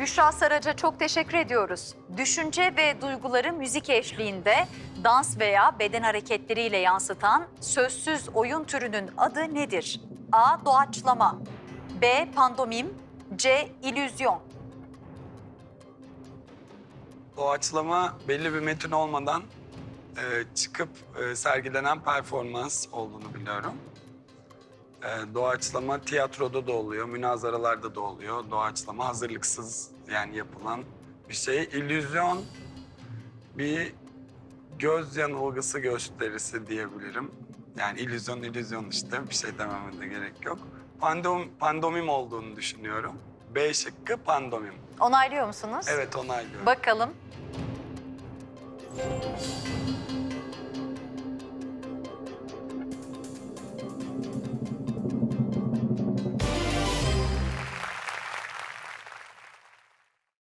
Büşra Saraç'a çok teşekkür ediyoruz. Düşünce ve duyguları müzik eşliğinde dans veya beden hareketleriyle yansıtan sözsüz oyun türünün adı nedir? A. Doğaçlama B. Pandomim C. İllüzyon Doğaçlama belli bir metin olmadan e, çıkıp e, sergilenen performans olduğunu biliyorum. E, doğaçlama tiyatroda da oluyor, münazaralarda da oluyor. Doğaçlama hazırlıksız yani yapılan bir şey. İllüzyon bir göz yanılgısı gösterisi diyebilirim. Yani illüzyon illüzyon işte bir şey dememe de gerek yok. Pandom, pandomim olduğunu düşünüyorum. B şıkkı pandomim. Onaylıyor musunuz? Evet onaylıyorum. Bakalım.